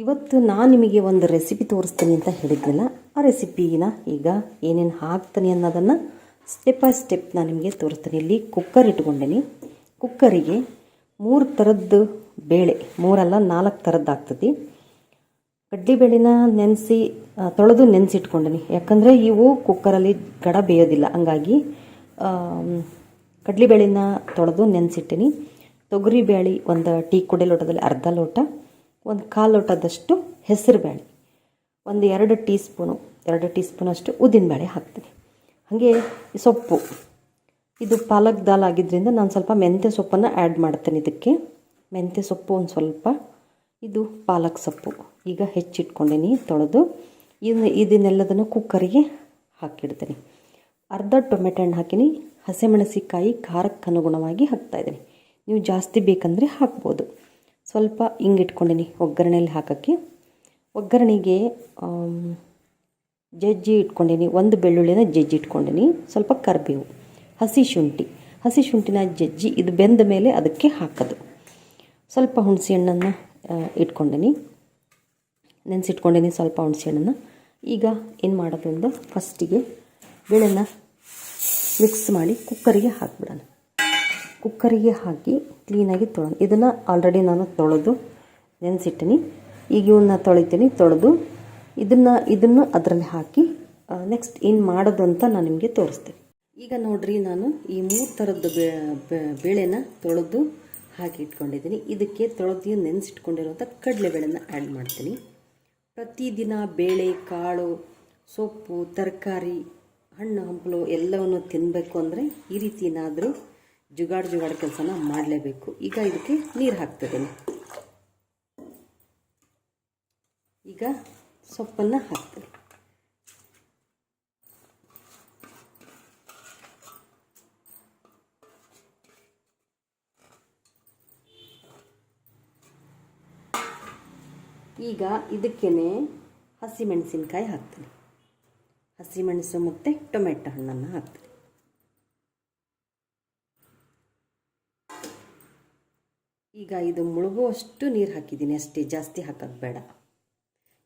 ಇವತ್ತು ನಾನು ನಿಮಗೆ ಒಂದು ರೆಸಿಪಿ ತೋರಿಸ್ತೀನಿ ಅಂತ ಹೇಳಿದ್ನಲ್ಲ, ಆ ರೆಸಿಪಿನ ಈಗ ಏನೇನು ಹಾಕ್ತೀನಿ ಅನ್ನೋದನ್ನು ಸ್ಟೆಪ್ ಬೈ ಸ್ಟೆಪ್ ನಾನು ನಿಮಗೆ ತೋರಿಸ್ತೀನಿ. ಇಲ್ಲಿ ಕುಕ್ಕರ್ ಇಟ್ಕೊಂಡೇನಿ. ಕುಕ್ಕರಿಗೆ ಮೂರು ಥರದ್ದು ಬೇಳೆ, ಮೂರಲ್ಲ ನಾಲ್ಕು ಥರದ್ದು ಆಗ್ತದೆ. ಕಡ್ಲಿಬೇಳೆನ ನೆನೆಸಿ ತೊಳೆದು ನೆನೆಸಿಟ್ಕೊಂಡೀನಿ. ಯಾಕಂದರೆ ಇವು ಕುಕ್ಕರಲ್ಲಿ ಗಡ ಬೇಯೋದಿಲ್ಲ. ಹಂಗಾಗಿ ಕಡ್ಲಿಬೇಳೆನ ತೊಳೆದು ನೆನೆಸಿಟ್ಟಿನಿ. ತೊಗರಿಬೇಳೆ ಒಂದು ಟೀ ಕುಡೆ ಲೋಟದಲ್ಲಿ ಅರ್ಧ ಲೋಟ ಒಂದು ಕಾಲು ಲೋಟದಷ್ಟು ಹೆಸರು ಬೇಳೆ, ಒಂದು ಎರಡು ಟೀ ಸ್ಪೂನು ಎರಡು ಟೀ ಸ್ಪೂನಷ್ಟು ಉದ್ದಿನಬೇಳೆ ಹಾಕ್ತೀನಿ. ಹಾಗೆ ಸೊಪ್ಪು, ಇದು ಪಾಲಕ್ ದಾಲ್ ಆಗಿದ್ದರಿಂದ ನಾನು ಸ್ವಲ್ಪ ಮೆಂತ್ಯ ಸೊಪ್ಪನ್ನು ಆ್ಯಡ್ ಮಾಡ್ತೀನಿ ಇದಕ್ಕೆ. ಮೆಂತ್ಯ ಸೊಪ್ಪು ಒಂದು ಸ್ವಲ್ಪ, ಇದು ಪಾಲಕ್ ಸೊಪ್ಪು. ಈಗ ಹೆಚ್ಚಿಟ್ಕೊಂಡೀನಿ, ತೊಳೆದು ಇದನ್ನು, ಇದನ್ನೆಲ್ಲದನ್ನು ಕುಕ್ಕರಿಗೆ ಹಾಕಿಡ್ತೀನಿ. ಅರ್ಧ ಟೊಮೆಟೊ ಹಣ್ಣು ಹಾಕಿನಿ ಹಸಿಮೆಣಸಿಕಾಯಿ ಖಾರಕ್ಕೆ ಅನುಗುಣವಾಗಿ ಹಾಕ್ತಾಯಿದ್ದೀನಿ ನೀವು ಜಾಸ್ತಿ ಬೇಕಂದರೆ ಹಾಕ್ಬೋದು. ಸ್ವಲ್ಪ ಹಿಂಗೆ ಇಟ್ಕೊಂಡಿನಿ ಒಗ್ಗರಣೆಯಲ್ಲಿ ಹಾಕೋಕ್ಕೆ. ಒಗ್ಗರಣೆಗೆ ಜಜ್ಜಿ ಇಟ್ಕೊಂಡೀನಿ, ಒಂದು ಬೆಳ್ಳುಳ್ಳಿನ ಜಜ್ಜಿ ಇಟ್ಕೊಂಡೀನಿ, ಸ್ವಲ್ಪ ಕರಿಬೇವು, ಹಸಿ ಶುಂಠಿ. ಹಸಿ ಶುಂಠಿನ ಜಜ್ಜಿ ಇದು ಬೆಂದ ಮೇಲೆ ಅದಕ್ಕೆ ಹಾಕೋದು. ಸ್ವಲ್ಪ ಹುಣಸೆ ಹಣ್ಣನ್ನು ಇಟ್ಕೊಂಡೀನಿ. ನೆನೆಸಿಟ್ಕೊಂಡೀನಿ ಸ್ವಲ್ಪ ಹುಣಸೆ ಹಣ್ಣನ್ನು. ಈಗ ಏನು ಮಾಡೋದು ಅಂದರೆ ಫಸ್ಟಿಗೆ ಬೇಳೆನ ಮಿಕ್ಸ್ ಮಾಡಿ ಕುಕ್ಕರಿಗೆ ಹಾಕಿಬಿಡೋಣ. ಕುಕ್ಕರಿಗೆ ಹಾಕಿ ಕ್ಲೀನಾಗಿ ತೊಳೆದು ಇದನ್ನು ಆಲ್ರೆಡಿ ನಾನು ತೊಳೆದು ನೆನೆಸಿಟ್ಟಿನಿ. ಈಗ ಇವನ್ನ ತೊಳಿತೀನಿ, ತೊಳೆದು ಇದನ್ನು ಇದನ್ನು ಅದರಲ್ಲಿ ಹಾಕಿ ನೆಕ್ಸ್ಟ್ ಏನು ಮಾಡೋದು ಅಂತ ನಾನು ನಿಮಗೆ ತೋರಿಸ್ತೀನಿ. ಈಗ ನೋಡ್ರಿ ನಾನು ಈ ಮೂರು ಥರದ್ದು ಬೇಳೆನ ತೊಳೆದು ಹಾಕಿ ಇಟ್ಕೊಂಡಿದ್ದೀನಿ. ಇದಕ್ಕೆ ತೊಳೆದು ನೆನೆಸಿಟ್ಕೊಂಡಿರುವಂಥ ಕಡಲೆಬೇಳೆನ ಆ್ಯಡ್ ಮಾಡ್ತೀನಿ. ಪ್ರತಿದಿನ ಬೇಳೆ, ಕಾಳು, ಸೊಪ್ಪು, ತರಕಾರಿ, ಹಣ್ಣು, ಹಂಪಲು ಎಲ್ಲವನ್ನು ತಿನ್ನಬೇಕು ಅಂದರೆ ಈ ರೀತಿ ಏನಾದರೂ ಜುಗಾಡ್ ಜುಗಾಡ್ ಕೆಲಸನ ಮಾಡಲೇಬೇಕು. ಈಗ ಇದಕ್ಕೆ ನೀರು ಹಾಕ್ತಿದ್ದೀನಿ. ಈಗ ಸೊಪ್ಪನ್ನು ಹಾಕ್ತೀನಿ. ಈಗ ಇದಕ್ಕೇ ಹಸಿಮೆಣಸಿನಕಾಯಿ ಹಾಕ್ತೀನಿ. ಹಸಿಮೆಣಸು ಮತ್ತು ಟೊಮೆಟೊ ಹಣ್ಣನ್ನು ಹಾಕ್ತೀನಿ. ಈಗ ಇದು ಮುಳುಗುವಷ್ಟು ನೀರು ಹಾಕಿದ್ದೀನಿ ಅಷ್ಟೇ, ಜಾಸ್ತಿ ಹಾಕೋದು ಬೇಡ.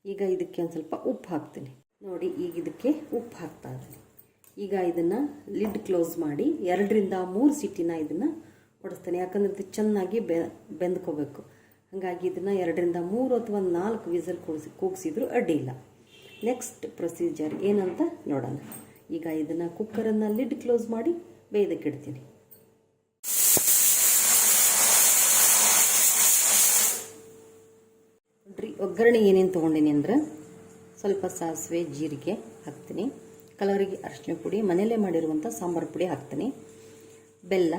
ಈಗ ಇದಕ್ಕೆ ಒಂದು ಸ್ವಲ್ಪ ಉಪ್ಪು ಹಾಕ್ತೀನಿ. ನೋಡಿ, ಈಗ ಇದಕ್ಕೆ ಉಪ್ಪು ಹಾಕ್ತಾ ಇದ್ದೀನಿ. ಈಗ ಇದನ್ನು ಲಿಡ್ ಕ್ಲೋಸ್ ಮಾಡಿ ಎರಡರಿಂದ ಮೂರು ಸಿಟಿನ ಇದನ್ನು ಹೊಡಿಸ್ತೇನೆ ಯಾಕಂದ್ರೆ ಇದು ಚೆನ್ನಾಗಿ ಬೆ, ಬೆಂದ್ಕೋಬೇಕು. ಹಾಗಾಗಿ ಇದನ್ನು ಎರಡರಿಂದ ಮೂರು ಅಥವಾ ನಾಲ್ಕು ವಿಸಲ್ ಕೂಡಿಸಿ, ಕೂಗಿಸಿದ್ರು ಅಡ್ಡಿಯಿಲ್ಲ ನೆಕ್ಸ್ಟ್ ಪ್ರೊಸೀಜರ್ ಏನಂತ ನೋಡೋಣ. ಈಗ ಇದನ್ನು ಕುಕ್ಕರನ್ನು ಲಿಡ್ ಕ್ಲೋಸ್ ಮಾಡಿ ಬೇಯ್ದಕ್ಕೆ ಇಡ್ತೀನಿ ನೋಡ್ರಿ ಒಗ್ಗರಣೆ ಏನೇನು ತೊಗೊಂಡಿನಿ ಅಂದ್ರೆ ಸ್ವಲ್ಪ ಸಾಸಿವೆ, ಜೀರಿಗೆ ಹಾಕ್ತೀನಿ. ಕಲವರಿಗೆ ಅರಿಶಿನ ಪುಡಿ, ಮನೆಯಲ್ಲೇ ಮಾಡಿರುವಂಥ ಸಾಂಬಾರು ಪುಡಿ ಹಾಕ್ತೀನಿ. ಬೆಲ್ಲ,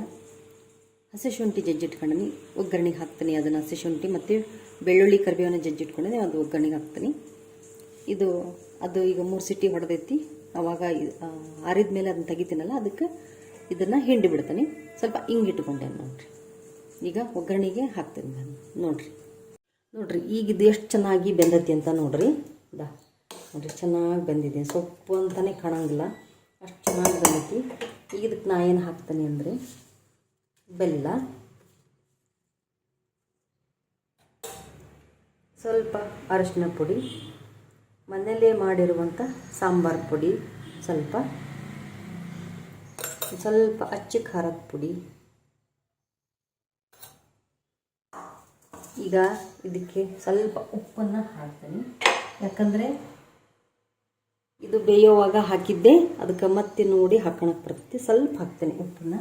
ಹಸಿ ಶುಂಠಿ ಜಜ್ಜಿಟ್ಕೊಂಡಿನಿ ಒಗ್ಗರಣೆಗೆ ಹಾಕ್ತೀನಿ. ಅದನ್ನು ಹಸಿ ಶುಂಠಿ ಮತ್ತು ಬೆಳ್ಳುಳ್ಳಿ ಕರಿಬೇವನ್ನ ಜಜ್ಜಿಟ್ಕೊಂಡಿನಿ ಅದು ಒಗ್ಗರಣೆಗೆ ಹಾಕ್ತೀನಿ. ಇದು, ಅದು ಈಗ ಮೂರು ಸಿಟಿ ಹೊಡೆದೈತಿ. ಅವಾಗ ಆರಿದ ಮೇಲೆ ಅದನ್ನ ತೆಗಿತೀನಲ್ಲ, ಅದಕ್ಕೆ ಇದನ್ನು ಹಿಂಡಿ ಬಿಡ್ತೀನಿ. ಸ್ವಲ್ಪ ಹಿಂಗಿಟ್ಕೊಂಡೆ ನೋಡಿರಿ. ಈಗ ಒಗ್ಗರಣೆಗೆ ಹಾಕ್ತೀನಿ ನಾನು. ನೋಡ್ರಿ. ನೋಡ್ರಿ, ಈಗ ಇದು ಎಷ್ಟು ಚೆನ್ನಾಗಿ ಬೆಂದತಿ ಅಂತ ನೋಡ್ರಿ. ದಾ, ನೋಡ್ರಿ, ಚೆನ್ನಾಗಿ ಬೆಂದಿದೆ. ಸೊಪ್ಪು ಅಂತಾನೆ ಕಾಣಂಗಿಲ್ಲ. ಅಷ್ಟು ಚೆನ್ನಾಗಿ ಬಂದೈತಿ. ಈಗ ಇದಕ್ಕೆ ನಾ ಏನು ಹಾಕ್ತೀನಿ ಅಂದರೆ, ಬೆಲ್ಲ. ಸ್ವಲ್ಪ ಅರಶಿನ ಪುಡಿ. ಮನೆಯಲ್ಲೇ ಮಾಡಿರುವಂಥ ಸಾಂಬಾರು ಪುಡಿ ಸ್ವಲ್ಪ. ಸ್ವಲ್ಪ ಅಚ್ಚ ಖಾರದ ಪುಡಿ. ಈಗ ಇದಕ್ಕೆ ಸ್ವಲ್ಪ ಉಪ್ಪನ್ನು ಹಾಕ್ತೀನಿ. ಯಾಕಂದರೆ ಇದು ಬೇಯೋವಾಗ ಹಾಕಿದ್ದೆ, ಅದಕ್ಕೆ ಮತ್ತೆ ನೋಡಿ ಹಾಕೋಣಕ್ಕೆ ಬರ್ತೈತಿ. ಸ್ವಲ್ಪ ಹಾಕ್ತೀನಿ ಉಪ್ಪನ್ನು.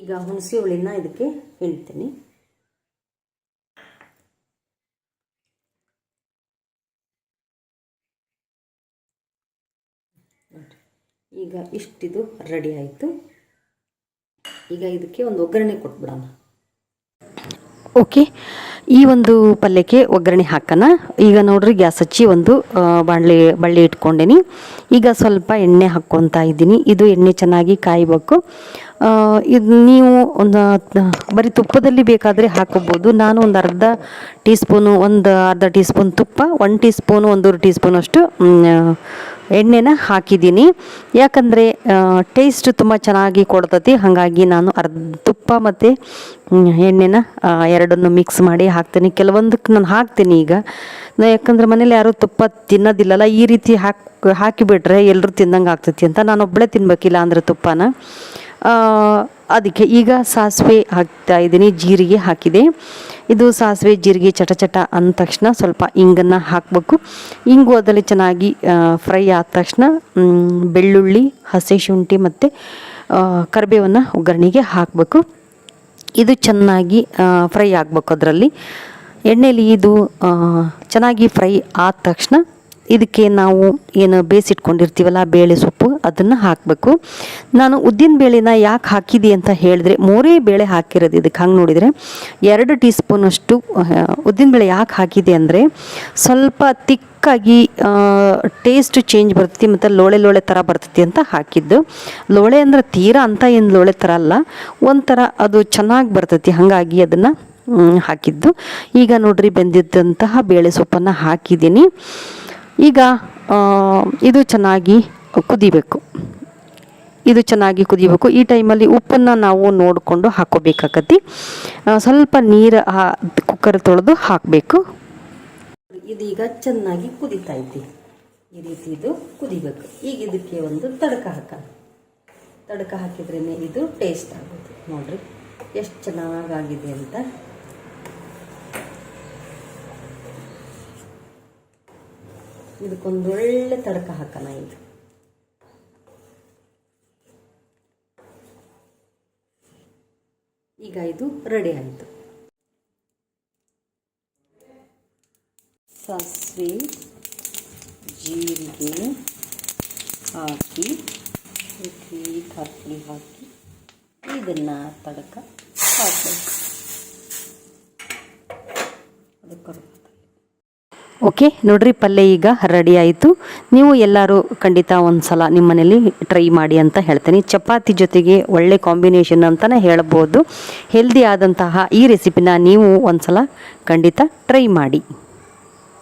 ಈಗ ಹುಣಸೆ ಹುಳಿನ ಇದಕ್ಕೆ ಹೇಳ್ತೀನಿ ಈಗ ಇಷ್ಟಿದು ರೆಡಿ ಆಯಿತು. ಈಗ ಇದಕ್ಕೆ ಒಂದು ಒಗ್ಗರಣೆ ಕೊಟ್ಬಿಡೋಣ. ಓಕೆ ಈ ಒಂದು ಪಲ್ಯಕ್ಕೆ ಒಗ್ಗರಣೆ ಹಾಕೋಣ ಈಗ ನೋಡ್ರಿ, ಗ್ಯಾಸ್ ಹಚ್ಚಿ ಒಂದು ಬಾಣಲೆ, ಬಳ್ಳಿ ಇಟ್ಕೊಂಡೇನಿ. ಈಗ ಸ್ವಲ್ಪ ಎಣ್ಣೆ ಹಾಕ್ಕೊತಾ ಇದ್ದೀನಿ. ಇದು ಎಣ್ಣೆ ಚೆನ್ನಾಗಿ ಕಾಯಬೇಕು. ಇದು ನೀವು ಒಂದು ಬರೀ ತುಪ್ಪದಲ್ಲಿ ಬೇಕಾದರೆ ಹಾಕೋಬೋದು. ನಾನು ಒಂದು ಅರ್ಧ ಟೀ ಸ್ಪೂನು ಒಂದು ಅರ್ಧ ಟೀ ಸ್ಪೂನ್ ತುಪ್ಪ ಒನ್ ಟೀ ಸ್ಪೂನು ಒಂದೂರು ಟೀ ಸ್ಪೂನ್ ಅಷ್ಟು ಎಣ್ಣೆನ ಹಾಕಿದ್ದೀನಿ. ಯಾಕಂದರೆ ಟೇಸ್ಟ್ ತುಂಬ ಚೆನ್ನಾಗಿ ಕೊಡ್ತತಿ. ಹಾಗಾಗಿ ನಾನು ಅರ್ಧ ತುಪ್ಪ ಮತ್ತು ಎಣ್ಣೆನ ಎರಡನ್ನು ಮಿಕ್ಸ್ ಮಾಡಿ ಹಾಕ್ತೀನಿ. ಕೆಲವೊಂದಕ್ಕೆ ನಾನು ಹಾಕ್ತೀನಿ ಈಗ. ನಾ- ಯಾಕಂದ್ರೆ ಮನೇಲಿ ಯಾರೂ ತುಪ್ಪ ತಿನ್ನೋದಿಲ್ಲಲ್ಲ, ಈ ರೀತಿ ಹಾಕಿ ಹಾಕಿಬಿಟ್ರೆ ಎಲ್ಲರೂ ತಿಂದಂಗೆ ಆಗ್ತೈತಿ ಅಂತ ನಾನು ಒಬ್ಬಳೇ ತಿನ್ಬೇಕಿಲ್ಲ ಅಂದರೆ ತುಪ್ಪನ. ಅದಕ್ಕೆ ಈಗ ಸಾಸಿವೆ ಹಾಕ್ತಾ ಇದ್ದೀನಿ, ಜೀರಿಗೆ ಹಾಕಿದೆ. ಇದು ಸಾಸಿವೆ, ಜೀರಿಗೆ, ಚಟ ಚಟ ಅಂದ ತಕ್ಷಣ ಸ್ವಲ್ಪ ಇಂಗನ್ನು ಹಾಕಬೇಕು. ಇಂಗು ಅದರಲ್ಲಿ ಚೆನ್ನಾಗಿ ಫ್ರೈ ಆದ ತಕ್ಷಣ ಬೆಳ್ಳುಳ್ಳಿ, ಹಸಿ ಶುಂಠಿ ಮತ್ತು ಕರಿಬೇವನ್ನು ಒಗ್ಗರಣೆಗೆ ಹಾಕಬೇಕು. ಇದು ಚೆನ್ನಾಗಿ ಫ್ರೈ ಆಗಬೇಕು ಅದರಲ್ಲಿ. ಎಣ್ಣೆಯಲ್ಲಿ ಇದು ಚೆನ್ನಾಗಿ ಫ್ರೈ ಆದ ತಕ್ಷಣ ಇದಕ್ಕೆ ನಾವು ಏನು ಬೇಯಿಸಿಟ್ಕೊಂಡಿರ್ತೀವಲ್ಲ ಬೇಳೆ ಸೊಪ್ಪು, ಅದನ್ನು ಹಾಕಬೇಕು. ನಾನು ಉದ್ದಿನ ಬೇಳೆನ ಯಾಕೆ ಹಾಕಿದೆ ಅಂತ ಹೇಳಿದ್ರೆ, ಮೂರೇ ಬೇಳೆ ಹಾಕಿರೋದು ಇದಕ್ಕೆ. ಹಂಗೆ ನೋಡಿದರೆ ಎರಡು ಟೀ ಸ್ಪೂನಷ್ಟು ಉದ್ದಿನ ಬೇಳೆ ಯಾಕೆ ಹಾಕಿದೆ ಅಂದರೆ, ಸ್ವಲ್ಪ ತಿಕ್ಕಾಗಿ ಟೇಸ್ಟ್ ಚೇಂಜ್ ಬರ್ತೈತಿ ಮತ್ತು ಲೋಳೆ ಲೋಳೆ ಥರ ಬರ್ತೈತಿ ಅಂತ ಹಾಕಿದ್ದು. ಲೋಳೆ ಅಂದ್ರೆ ತೀರಾ ಅಂತ ಏನು ಲೋಳೆ ಥರ ಅಲ್ಲ, ಒಂಥರ ಅದು ಚೆನ್ನಾಗಿ ಬರ್ತೈತಿ, ಹಾಗಾಗಿ ಅದನ್ನು ಹಾಕಿದ್ದು. ಈಗ ನೋಡ್ರಿ, ಬೆಂದಿದ್ದಂತಹ ಬೇಳೆ ಸೊಪ್ಪನ್ನು ಹಾಕಿದ್ದೀನಿ. ಈಗ ಇದು ಚೆನ್ನಾಗಿ ಕುದಿಬೇಕು. ಇದು ಚೆನ್ನಾಗಿ ಕುದಿಬೇಕು. ಈ ಟೈಮಲ್ಲಿ ಉಪ್ಪನ್ನು ನಾವು ನೋಡಿಕೊಂಡು ಹಾಕೋಬೇಕಾಗತ್ತಿ ಸ್ವಲ್ಪ ನೀರು ಕುಕ್ಕರ್ ತೊಳೆದು ಹಾಕಬೇಕು. ಇದೀಗ ಚೆನ್ನಾಗಿ ಕುದಿತಾ ಐತಿ ಈ ರೀತಿ ಇದು ಕುದಿಬೇಕು. ಈಗ ಇದಕ್ಕೆ ಒಂದು ತಡಕ ಹಾಕ ತಡಕ ಹಾಕಿದ್ರೇ ಇದು ಟೇಸ್ಟ್ ಆಗುತ್ತೆ. ನೋಡ್ರಿ, ಎಷ್ಟು ಚೆನ್ನಾಗಾಗಿದೆ ಅಂತ. ಇದಕ್ಕೊಂದು ಒಳ್ಳೆ ತಡಕ ಹಾಕೋಣ ಇದು. ಈಗ ಇದು ರೆಡಿ ಆಯಿತು. ಸಾಸಿವೆ, ಜೀರಿಗೆ ಹಾಕಿ ಕಾಫಿ ಹಾಕಿ ಇದನ್ನು ತಡಕ ಹಾಕಬೇಕು ಅದು ಕರ್ಬೋದು ಓಕೆ? ನೋಡ್ರಿ, ಪಲ್ಯ ಈಗ ರೆಡಿ ಆಯಿತು. ನೀವು ಎಲ್ಲರೂ ಖಂಡಿತ ಒಂದು ಸಲ ನಿಮ್ಮ ಮನೇಲಿ ಟ್ರೈ ಮಾಡಿ ಅಂತ ಹೇಳ್ತೀನಿ. ಚಪಾತಿ ಜೊತೆಗೆ ಒಳ್ಳೆ ಕಾಂಬಿನೇಷನ್ ಅಂತಲೇ ಹೇಳ್ಬೋದು. ಹೆಲ್ದಿ ಆದಂತಹ ಈ ರೆಸಿಪಿನ ನೀವು ಒಂದು ಸಲ ಖಂಡಿತ ಟ್ರೈ ಮಾಡಿ.